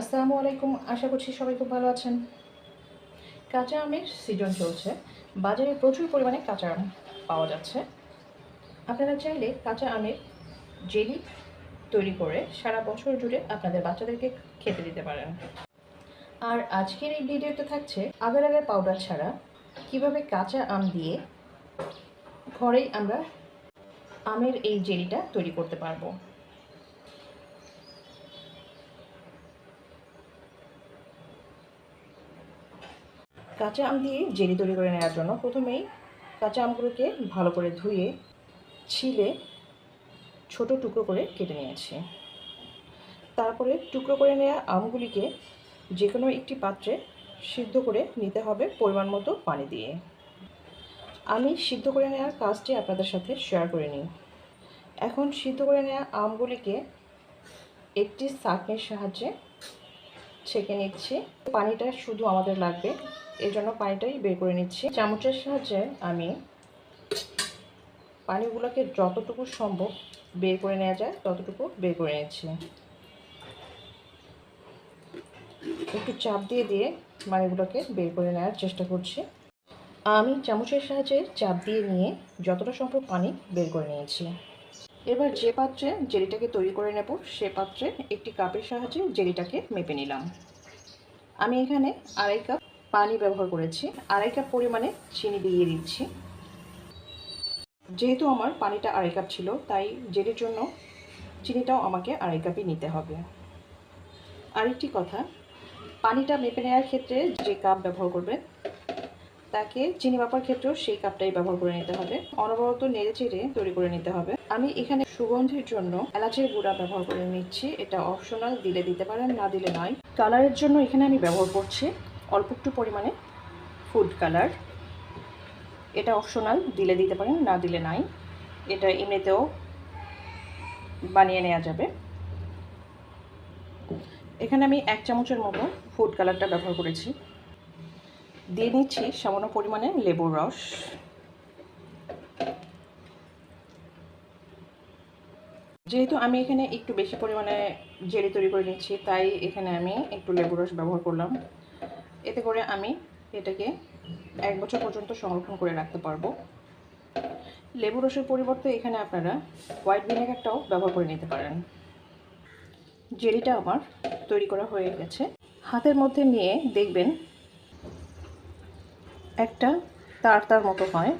আসসালামু আলাইকুম। আশা করছি সবাই খুব ভালো আছেন। কাঁচা আমের সিজন চলছে। বাজারে প্রচুর পরিমাণে কাঁচা আম পাওয়া যাচ্ছে। আপনারা চাইলে কাঁচা আমের জেলি তৈরি করে সারা বছর জুড়ে আপনাদের বাচ্চাদেরকে খেতে দিতে পারেন। আর আজকের এই ভিডিওতে থাকছে আগের আগের পাউডার ছাড়া কীভাবে কাঁচা আম দিয়ে ঘরেই আমরা আমের এই জেলিটা তৈরি করতে পারব। কাঁচা আম দিয়ে জেলি তৈরি করে নেওয়ার জন্য প্রথমেই কাঁচা আমগুলোকে ভালো করে ধুয়ে, ছিলে ছোট টুকরো করে কেটে নিয়েছি। তারপরে টুকরো করে নেওয়া আমগুলিকে যে কোনো একটি পাত্রে সিদ্ধ করে নিতে হবে পরিমাণ মতো পানি দিয়ে। আমি সিদ্ধ করে নেওয়ার কাজটি আপনাদের সাথে শেয়ার করে নিই। এখন সিদ্ধ করে নেওয়া আমগুলিকে একটি চাটনির সাহায্যে ছেঁকে নিচ্ছি। পানিটা শুধু আমাদের লাগবে। এই জন্য পানিটাই বের করে নিচ্ছি। চামচের সাহায্যে আমি পানিগুলোকে যতটুকু সম্ভব বের করে নেওয়া যায়, ততটুকু বের করে নিচ্ছি। একটু চাপ দিয়ে দিয়ে পানিগুলোকে বের করে নেওয়ার চেষ্টা করছি। আমি চামচের সাহায্যে চাপ দিয়ে নিয়ে যতটা সম্ভব পানি বের করে নিয়েছি। এবার যে পাত্রে জেলিটাকে তৈরি করে নেব, সে পাত্রে একটি কাপের সাহায্যে জেলিটাকে মেপে নিলাম। আমি এখানে আড়াই কাপ পানি ব্যবহার করেছি আড়াই কাপ পরিমাণে চিনি দিয়ে দিচ্ছি। যেহেতু আমার পানিটা আড়াই কাপ ছিল, তাই জেলির জন্য চিনিটাও আমাকে আড়াই কাপই নিতে হবে। আরেকটি কথা, পানিটা মেপে নেওয়ার ক্ষেত্রে যে কাপ ব্যবহার করবেন, তাকে চিনি মাপার ক্ষেত্রেও সেই কাপটাই ব্যবহার করে নিতে হবে। অনবরত নেড়ে চেড়ে তৈরি করে নিতে হবে। আমি এখানে সুগন্ধির জন্য এলাচের গুঁড়া ব্যবহার করে নিচ্ছি। এটা অপশনাল, দিলে দিতে পারেন, না দিলে নয়। কালারের জন্য এখানে আমি ব্যবহার করছি অল্প একটু পরিমাণে ফুড কালার এটা অপশনাল দিলে দিতে পারেন, না দিলে নাই। এটা এমনিতেও বানিয়ে নেওয়া যাবে। এখানে আমি এক চামচের মতো ফুড কালারটা ব্যবহার করেছি। দিয়ে নিচ্ছি সামান্য পরিমাণে লেবুর রস। যেহেতু আমি এখানে একটু বেশি পরিমাণে জেলি তৈরি করে নিচ্ছি, তাই এখানে আমি একটু লেবুর রস ব্যবহার করলাম। এতে করে আমি এটাকে এক বছর পর্যন্ত সংরক্ষণ করে রাখতে পারব। লেবু রসের পরিবর্তে এখানে আপনারা হোয়াইট ভিনেগারটাও ব্যবহার করে নিতে পারেন। জেলিটা আমার তৈরি করা হয়ে গেছে। হাতের মধ্যে নিয়ে দেখবেন একটা তার তার মতো হয়।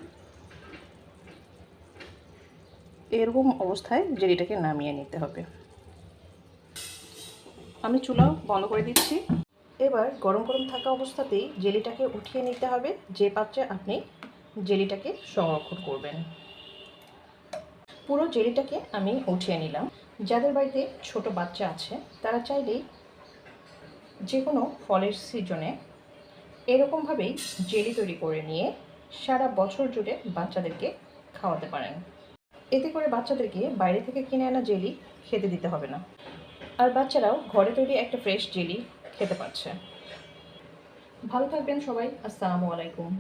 এরকম অবস্থায় জেলিটাকে নামিয়ে নিতে হবে। আমি চুলা বন্ধ করে দিচ্ছি। এবার গরম গরম থাকা অবস্থাতেই জেলিটাকে উঠিয়ে নিতে হবে। যে পাত্রে আপনি জেলিটাকে সংরক্ষণ করবেন। পুরো জেলিটাকে আমি উঠিয়ে নিলাম। যাদের বাড়িতে ছোট বাচ্চা আছে, তারা চাইলেই যে কোনো ফলের সিজনে এরকমভাবেই জেলি তৈরি করে নিয়ে সারা বছর জুড়ে বাচ্চাদেরকে খাওয়াতে পারেন। এতে করে বাচ্চাদেরকে বাইরে থেকে কিনে আনা জেলি খেতে দিতে হবে না। আর বাচ্চারাও ঘরে তৈরি একটা ফ্রেশ জেলি খেতে পারছে। ভালো থাকবেন সবাই আসসালামু আলাইকুম।